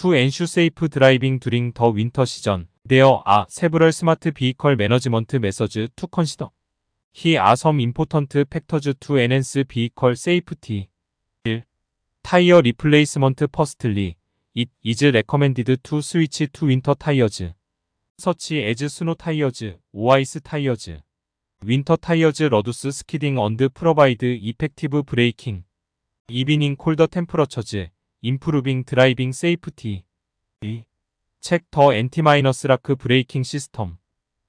투 엔슈 세이프 드라이빙 두링 더 윈터 시전 데어 아 세브럴 스마트 비컬 이 매너지먼트 메서즈 투 컨시더 히 아섬 임포턴트 팩터즈 투엔엔스 비컬 이 세이프티 1. 타이어 리플레이스먼트 퍼스틀리 잇 이즈 레커멘디드 투 스위치 투 윈터 타이어즈 서치 에즈 스노 타이어즈 오아이스 타이어즈 윈터 타이어즈 러두스 스키딩 언드 프로바이드 이펙티브 브레이킹 이비닝 콜더 템프러처즈 인프루빙 드라이빙 세이프티 책더 엔티마이너스라크 브레이킹 시스템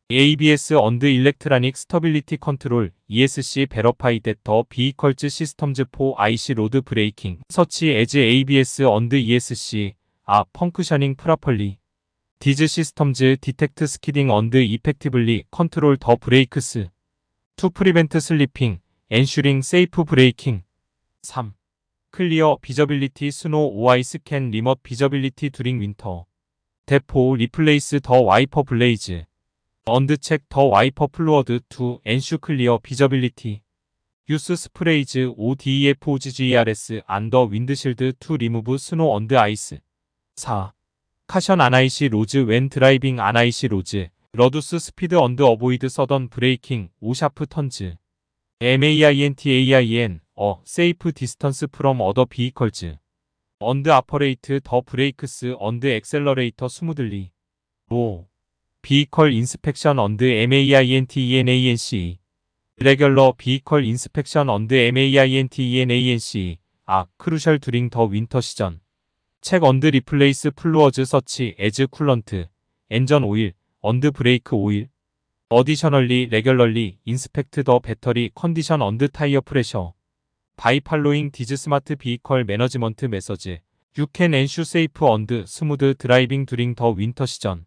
ABS 언드 일렉트라닉 스터빌리티 컨트롤 ESC 베러파이드 더 비컬즈 시스템즈 4 IC 로드 브레이킹 서치 에즈 ABS 언드 ESC 아 펑크셔닝 프라펄리 디즈 시스템즈 디텍트 스키딩 언드 이펙티블리 컨트롤 더 브레이크스 투 프리벤트 슬리핑 엔슈링 세이프 브레이킹 3. 클리어 비저빌리티 스노 오아이 스캔 리머 비저빌리티 드링 윈터 대포 리플레이스 더 와이퍼 블레이즈 언드책 더 와이퍼 플로어드 2 엔슈 클리어 비저빌리티 유스 스프레이즈 ODEFOGGRS 안더 윈드실드 2 리무브 스노 언드 아이스 4. 카션 아나이시 로즈 웬 드라이빙 아나이시 로즈 러두스 스피드 언드 어보이드 서던 브레이킹 오샤프 턴즈 MAINTAIN a safe distance from other vehicles. and operate the brakes and accelerator smoothly. 5. Vehicle inspection and MAINTENANC. Regular vehicle inspection and MAINTENANC. 아, crucial during the winter season. Check and replace fluids such as coolant, engine oil, and brake oil. Additionally, regularly inspect the battery condition and tire pressure. by following these smart vehicle management messages, you can ensure safe and smooth driving during the winter season.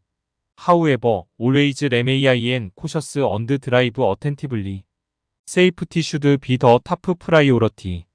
However, always remain cautious and drive attentively. Safety should be the top priority.